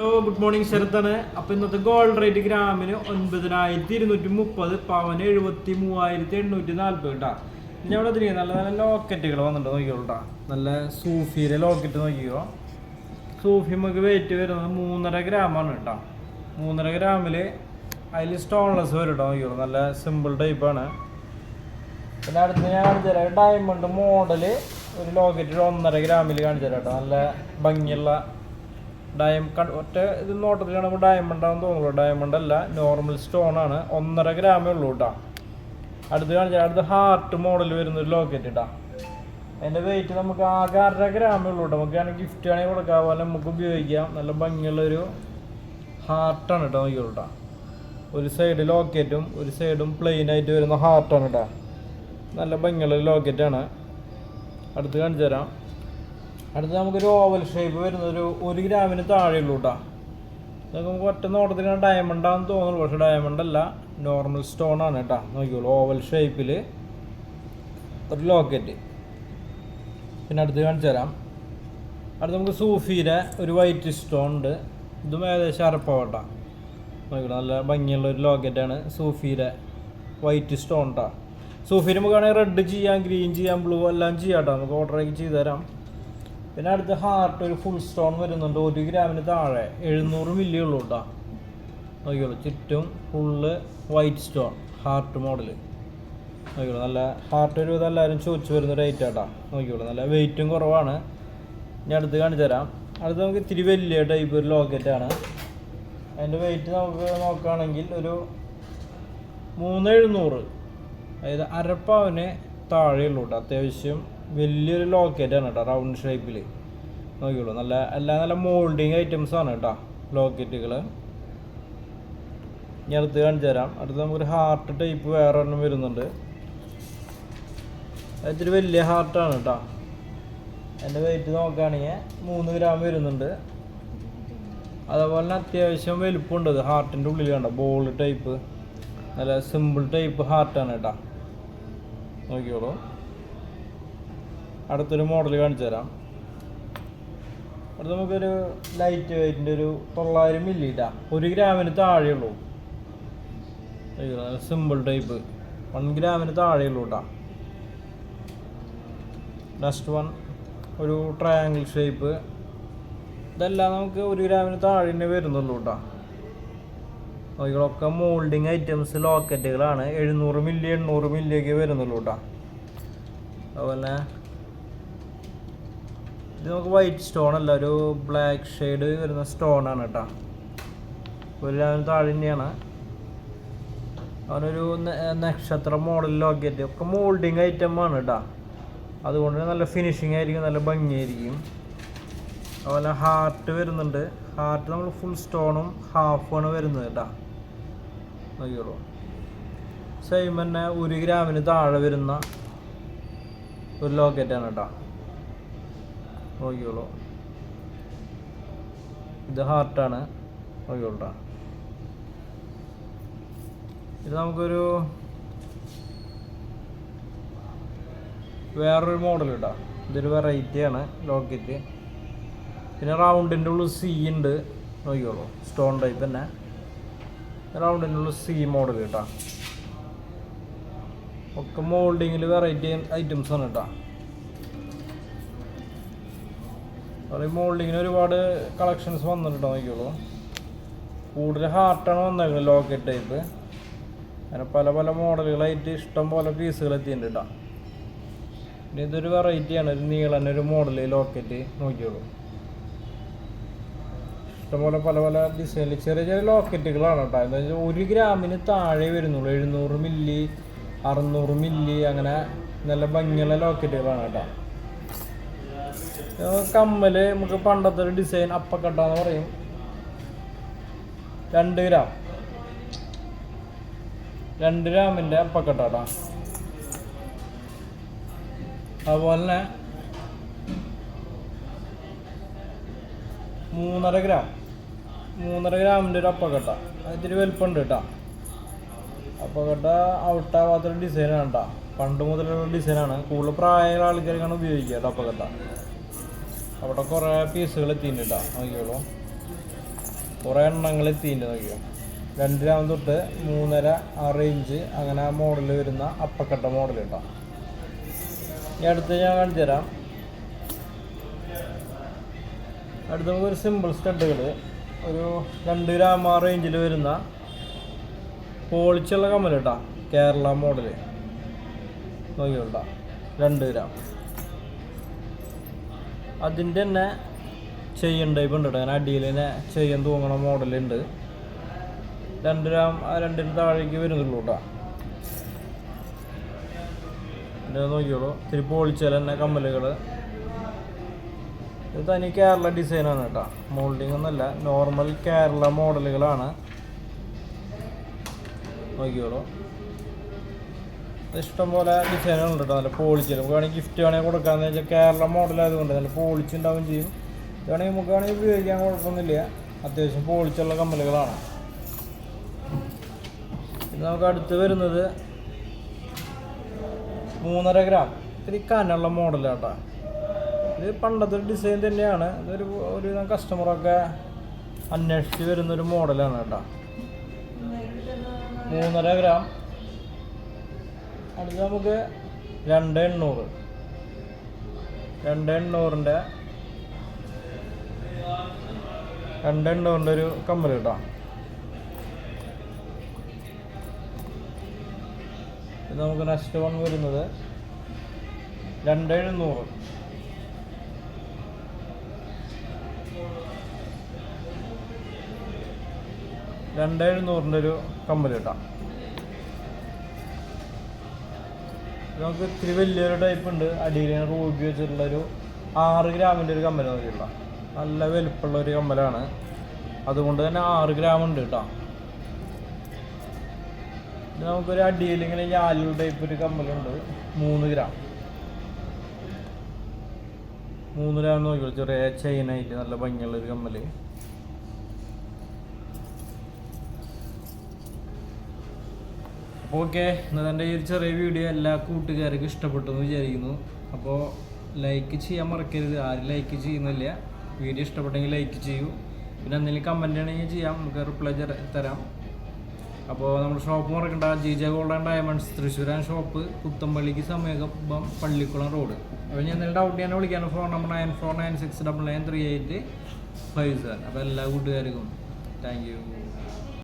Hello good morning ശരത്താണ് അപ്പോൾ ഇന്നത്തെ gold rate ഗ്രാമിന് ഒൻപതിനായിരത്തി ഇരുന്നൂറ്റി മുപ്പത് പവന് എഴുപത്തി മൂവായിരത്തി എണ്ണൂറ്റി നാൽപ്പത് കേട്ടോ ഇനി അവിടെ തിരികെ നല്ല നല്ല ലോക്കറ്റുകൾ വന്നിട്ട് നോക്കിയോളൂ നല്ല സൂഫിയിലെ ലോക്കറ്റ് നോക്കിയോ സൂഫി നമുക്ക് വെയിറ്റ് വരുന്നത് മൂന്നര ഗ്രാമാണ് കേട്ടോ മൂന്നര ഗ്രാമിൽ അതിൽ സ്റ്റോൺലെസ് വരും കേട്ടോ നോക്കിയോളൂ നല്ല സിമ്പിൾ ടൈപ്പാണ് പിന്നെ അടുത്ത് ഞാൻ കാണിച്ചു തരാം. ഡയമണ്ട് മോഡൽ ഒരു ലോക്കറ്റ് ഒന്നര ഗ്രാമിൽ കാണിച്ചു തരാം കേട്ടോ നല്ല ഭംഗിയുള്ള ഡയം ഒറ്റ ഇത് നോട്ടത്തിൽ കാണുമ്പോൾ ഡയമണ്ട് ആണെന്ന് തോന്നുള്ളൂ ഡയമണ്ട് അല്ല നോർമൽ സ്റ്റോൺ ആണ്. ഒന്നര ഗ്രാമേ ഉള്ളൂ കേട്ടോ അടുത്ത് കാണിച്ചാൽ അടുത്ത് ഹാർട്ട് മോഡൽ വരുന്ന ഒരു ലോക്കറ്റ് ഇട്ടാ അതിന്റെ വെയിറ്റ് നമുക്ക് ആകെ അര ഗ്രാമേ ഉള്ളൂ കേട്ടോ നമുക്ക് ആണെങ്കിൽ ഗിഫ്റ്റ് ആണെങ്കിൽ കൊടുക്കാൻ പോലെ നമുക്ക് ഉപയോഗിക്കാം. നല്ല ഭംഗിയുള്ളൊരു ഹാർട്ടാണ് കേട്ടോ നോക്കി കേട്ടോ ഒരു സൈഡ് ലോക്കറ്റും ഒരു സൈഡും പ്ലെയിൻ ആയിട്ട് വരുന്ന ഹാർട്ടാണ് കേട്ടോ നല്ല ഭംഗിയുള്ള ലോക്കറ്റാണ് അടുത്ത് കാണിച്ചു തരാം അടുത്ത് നമുക്കൊരു ഓവൽ ഷേപ്പ് വരുന്ന ഒരു ഒരു ഗ്രാമിന് താഴെയുള്ളൂ കേട്ടോ ഇതൊക്കെ നമുക്ക് ഒറ്റ നോട്ടത്തിന് ഡയമണ്ട് ആണെന്ന് തോന്നുള്ളൂ പക്ഷെ ഡയമണ്ട് അല്ല നോർമൽ സ്റ്റോൺ ആണ് കേട്ടോ നോക്കിയോളൂ ഓവൽ ഷേപ്പിൽ ഒരു ലോക്കറ്റ് പിന്നെ അടുത്ത് കാണിച്ചു തരാം. അടുത്ത് നമുക്ക് സൂഫിയുടെ ഒരു വൈറ്റ് സ്റ്റോൺ ഉണ്ട്. ഇതും ഏകദേശം അരപ്പാവട്ടാ നോക്കിയോളൂ നല്ല ഭംഗിയുള്ള ഒരു ലോക്കറ്റാണ് സൂഫിയുടെ വൈറ്റ് സ്റ്റോൺ സൂഫിയിൽ നമുക്ക് വേണമെങ്കിൽ റെഡ് ചെയ്യാം ഗ്രീൻ ചെയ്യാം ബ്ലൂ എല്ലാം ചെയ്യാം കേട്ടോ നമുക്ക് ഓർഡറേക്ക് ചെയ്തു തരാം. പിന്നെ അടുത്ത് ഹാർട്ട് ഒരു ഫുൾ സ്റ്റോൺ വരുന്നുണ്ട്. ഒരു ഗ്രാമിന് താഴെ എഴുന്നൂറ് മില്ലി ഉള്ളൂ കേട്ടോ നോക്കിയോളൂ ചുറ്റും full white stone heart model നോക്കിയോളൂ നല്ല ഹാർട്ട് ഒരു എല്ലാവരും ചോദിച്ചു വരുന്ന റേറ്റ് ആട്ടാ നോക്കിയോളൂ നല്ല വെയിറ്റും കുറവാണ്. ഞാൻ അടുത്ത് കാണിച്ചു തരാം. അടുത്ത് നമുക്ക് ഇത്തിരി വലിയ ടൈപ്പ് ഒരു ലോക്കറ്റാണ് അതിന്റെ വെയിറ്റ് നമുക്ക് നോക്കുകയാണെങ്കിൽ ഒരു മൂന്ന് എഴുന്നൂറ്. അതായത് അരപ്പവന് താഴെയുള്ളൂ കേട്ടോ അത്യാവശ്യം വലിയൊരു ആണ് കേട്ടോ റൗണ്ട് ഷേപ്പിൽ നോക്കിയുള്ളൂ നല്ല എല്ലാ നല്ല മോൾഡിങ് ഐറ്റംസ് ആണ് കേട്ടോ ലോക്കറ്റുകൾ ഇനി അടുത്ത് കാണിച്ചു തരാം. അടുത്ത് നമുക്കൊരു ഹാർട്ട് ടൈപ്പ് വേറെ ഒരെണ്ണം വരുന്നുണ്ട്. ഇത്തിരി വലിയ ഹാർട്ടാണ് കേട്ടോ. എന്റെ വെയിറ്റ് നോക്കുകയാണെങ്കിൽ മൂന്ന് ഗ്രാം വരുന്നുണ്ട്. അതേപോലെ തന്നെ അത്യാവശ്യം വലുപ്പമുണ്ട് ഹാർട്ടിന്റെ ഉള്ളിൽ കണ്ടോ ബോൾ ടൈപ്പ് നല്ല സിമ്പിൾ ടൈപ്പ് ഹാർട്ടാണ് കേട്ടോ. നോക്കിയോളൂ അടുത്തൊരു മോഡൽ കാണിച്ചു തരാം. അടുത്ത് നമുക്കൊരു ലൈറ്റ് വെയിറ്റിന്റെ ഒരു തൊള്ളായിരം മില്ലി ഇട്ടാ ഒരു ഗ്രാമിന് താഴെയുള്ളൂ സിമ്പിൾ ടൈപ്പ് വൺ ഗ്രാമിന് താഴെയുള്ളൂ കേട്ടോ നെക്സ്റ്റ് വൺ ഒരു ട്രയാങ്കിൾ ഷേപ്പ് ഇതെല്ലാം നമുക്ക് ഒരു ഗ്രാമിന് താഴെ തന്നെ വരുന്നുള്ളൂ കേട്ടോ നോക്കികളൊക്കെ മോൾഡിങ് ഐറ്റംസ് ലോക്കറ്റുകളാണ് എഴുന്നൂറ് മില്ലി എണ്ണൂറ് മില്ലിയൊക്കെ വരുന്നുള്ളൂ കേട്ടോ അതുപോലെ ഇത് നമുക്ക് വൈറ്റ് സ്റ്റോൺ അല്ല ഒരു ബ്ലാക്ക് ഷെയ്ഡ് വരുന്ന സ്റ്റോൺ ആണ് കേട്ടോ ഒരു താഴെ തന്നെയാണ്. അവനൊരു നക്ഷത്ര മോഡൽ ലോക്കറ്റ് ഒക്കെ മോൾഡിങ് ഐറ്റം ആണ് കേട്ടോ അതുകൊണ്ട് നല്ല ഫിനിഷിങ് ആയിരിക്കും നല്ല ഭംഗിയായിരിക്കും. അതുപോലെ ഹാർട്ട് വരുന്നുണ്ട്. ഹാർട്ട് നമ്മൾ ഫുൾ സ്റ്റോണും ഹാഫുമാണ് വരുന്നത് കേട്ടോ നോക്കിയോളൂ സെയിം തന്നെ ഒരു ഗ്രാമിന് താഴെ വരുന്ന ഒരു ലോക്കറ്റാണ് കേട്ടോ നോക്കിയോളൂ ഇത് ഹാർട്ടാണ് നോക്കിയോളൂ ഇത് നമുക്കൊരു വേറൊരു മോഡൽ കേട്ടോ ഇതൊരു വെറൈറ്റിയാണ് ലോക്കറ്റ് പിന്നെ റൗണ്ടിന്റെ ഉള്ളിൽ സി ഉണ്ട്. നോക്കിയോളൂ സ്റ്റോൺ ടൈപ്പ് തന്നെ. റൗണ്ടിന്റെ ഉള്ളിൽ സി മോഡൽ കേട്ടോ ഒക്കെ മോൾഡിങ്ങിൽ വെറൈറ്റി ഐറ്റംസ് ആണ് കേട്ടോ. മോൾഡിങ്ങിന് ഒരുപാട് കളക്ഷൻസ് വന്നിട്ടുണ്ടോ നോക്കിയോളൂ കൂടുതൽ ഹാർട്ടാണ് വന്നേക്കുന്നത് ലോക്കറ്റ് ടൈപ്പ് അങ്ങനെ പല പല മോഡലുകളായിട്ട് ഇഷ്ടം പോലെ പീസുകൾ എത്തിയിട്ടുണ്ട് പിന്നെ ഇതൊരു വെറൈറ്റിയാണ് ഒരു നീളൻ ഒരു മോഡൽ ലോക്കറ്റ് നോക്കിയോളൂ ഇഷ്ടംപോലെ പല പല ഡിസൈനിൽ ചെറിയ ചെറിയ ലോക്കറ്റുകളാണ് കേട്ടോ. എന്താ വെച്ചാൽ ഒരു ഗ്രാമിന് താഴെ വരുന്നുള്ളൂ. എഴുന്നൂറ് മില്ലി അറുന്നൂറ് മില്ലി അങ്ങനെ നല്ല ഭംഗിയുള്ള ലോക്കറ്റുകളാണ് കേട്ടോ. കമ്മൽ നമുക്ക് പണ്ടത്തെ ഒരു ഡിസൈൻ അപ്പക്കട്ടാന്ന് പറയും. രണ്ട് ഗ്രാം രണ്ട് ഗ്രാമിന്റെ അപ്പക്കട്ടാട്ടാ അതുപോലെ തന്നെ മൂന്നര ഗ്രാം മൂന്നര ഗ്രാമിന്റെ ഒരു അപ്പക്കട്ട ഇത്തിരി വലുപ്പമുണ്ട് കേട്ടോ. അപ്പക്കട്ട ഔട്ടാവാത്തൊരു ഡിസൈനാണ് കേട്ടോ. പണ്ട് മുതലുള്ള ഡിസൈനാണ് കൂടുതൽ പ്രായമുള്ള ആൾക്കാർക്കാണ് ഉപയോഗിക്കുക കേട്ടോ അപ്പക്കട്ട അവിടെ കുറേ പീസുകൾ എത്തിയിട്ടുണ്ട് നോക്കിയോളൂ കുറേ എണ്ണങ്ങൾ എത്തിയിട്ടുണ്ട് നോക്കിയോ രണ്ട് ഗ്രാം തൊട്ട് മൂന്നര ആറ് ഇഞ്ച് അങ്ങനെ ആ മോഡൽ വരുന്ന അപ്പക്കട്ട മോഡൽ കേട്ടോ. ഈ അടുത്ത് ഞാൻ കാണിച്ചു തരാം. അടുത്ത ഒരു സിമ്പിൾ സ്റ്റഡുകൾ ഒരു രണ്ട് ഗ്രാം ആ റേഞ്ചിൽ വരുന്ന പോളിച്ചുള്ള കമ്മൽ കേട്ടോ കേരള മോഡൽ നോക്കിയോട്ടാ രണ്ട് ഗ്രാം. അതിന്റെ തന്നെ ചെയ്യണ്ട ടൈപ്പ് ഉണ്ട് കേട്ടോ. അങ്ങനെ അടിയിൽ തന്നെ ചെയ്യാൻ തൂങ്ങണ മോഡലുണ്ട് രണ്ട് ഗ്രാം രണ്ടിന് താഴേക്ക് വരുന്നുള്ളൂ കേട്ടോ. പിന്നെ നോക്കിയോളൂ ഇത്തിരി പൊളിച്ചാൽ തന്നെ കമ്മലുകൾ. ഇത് തനി കേരള ഡിസൈനാണ് കേട്ടോ. മോൾഡിംഗ് ഒന്നല്ല നോർമൽ കേരള മോഡലുകളാണ് നോക്കിയോളൂ ഇഷ്ടംപോലെ ഡിസൈനുകളുണ്ട് കേട്ടോ. നല്ല പോളിച്ച് നമുക്ക് വേണമെങ്കിൽ ഗിഫ്റ്റ് വേണമെങ്കിൽ കൊടുക്കാമെന്ന് വെച്ചാൽ കേരള മോഡലായതുകൊണ്ട് നല്ല പോളിച്ച് ഉണ്ടാവും ചെയ്യും. വേണമെങ്കിൽ നമുക്ക് വേണമെങ്കിൽ ഉപയോഗിക്കാൻ കുഴപ്പമൊന്നുമില്ല. അത്യാവശ്യം പോളിച്ചുള്ള കമ്മലുകളാണ്. ഇത് നമുക്ക് അടുത്ത് വരുന്നത് മൂന്നര ഗ്രാം ഇത്തിരി കനുള്ള മോഡലാട്ടോ ഇത് പണ്ടത്തെ ഒരു ഡിസൈൻ തന്നെയാണ്. ഇതൊരു ഒരു കസ്റ്റമറൊക്കെ അന്വേഷിച്ച് വരുന്നൊരു മോഡലാണ് കേട്ടോ. മൂന്നര ഗ്രാം അടുത്ത് നമുക്ക് രണ്ട് എണ്ണൂറ്. രണ്ട് എണ്ണൂറിന്റെ രണ്ട് എണ്ണൂറിന്റെ ഒരു കമ്മൽ കേട്ടോ. ഇത് നമുക്ക് നെക്സ്റ്റ് വൺ വരുന്നത് രണ്ട് എഴുന്നൂറ്. രണ്ട് എഴുന്നൂറിന്റെ ഒരു കമ്മൽ കേട്ടോ. നമുക്ക് ഇത്തിരി വലിയൊരു ടൈപ്പ് ഉണ്ട്. അടിയിൽ റൂബി വെച്ചിട്ടുള്ള ഒരു ആറ് ഗ്രാമിന്റെ ഒരു കമ്മൽ നോക്കിയുള്ള നല്ല വലുപ്പമുള്ള ഒരു കമ്മലാണ്. അതുകൊണ്ട് തന്നെ ആറ് ഗ്രാം ഉണ്ട് കേട്ടോ. നമുക്കൊരു അടിയിൽ ഇങ്ങനെ ഞാലുള്ള ടൈപ്പ് ഒരു കമ്മലുണ്ട്. മൂന്ന് ഗ്രാം. മൂന്ന് ഗ്രാം നോക്കിയുള്ള ചെറിയ ചെയിനായിട്ട് നല്ല ഭംഗിയുള്ള ഒരു ഓക്കെ ഇന്നത്തെ ഈ ചെറിയ വീഡിയോ എല്ലാ കൂട്ടുകാർക്കും ഇഷ്ടപ്പെട്ടു എന്ന് വിചാരിക്കുന്നു. അപ്പോൾ ലൈക്ക് ചെയ്യാൻ മറക്കരുത്. ആരും ലൈക്ക് ചെയ്യുന്നില്ല. വീഡിയോ ഇഷ്ടപ്പെട്ടെങ്കിൽ ലൈക്ക് ചെയ്യൂ. പിന്നെ എന്തെങ്കിലും കമന്റ് ആണെങ്കിൽ ചെയ്യാം. നമുക്ക് റിപ്ലൈ തരാം അപ്പോൾ നമ്മുടെ ഷോപ്പ് മറക്കണ്ട. G J gold and diamonds തൃശ്ശൂരാൻ shop പുത്തമ്പള്ളിക്ക് സമീപം പള്ളിക്കുളം റോഡ് അപ്പോൾ ഞാൻ എന്തെങ്കിലും ഡൗട്ട് ചെയ്യാൻ വിളിക്കാൻ phone number nine four nine six double nine three eight five seven അപ്പോൾ എല്ലാ കൂട്ടുകാർക്കും താങ്ക് യു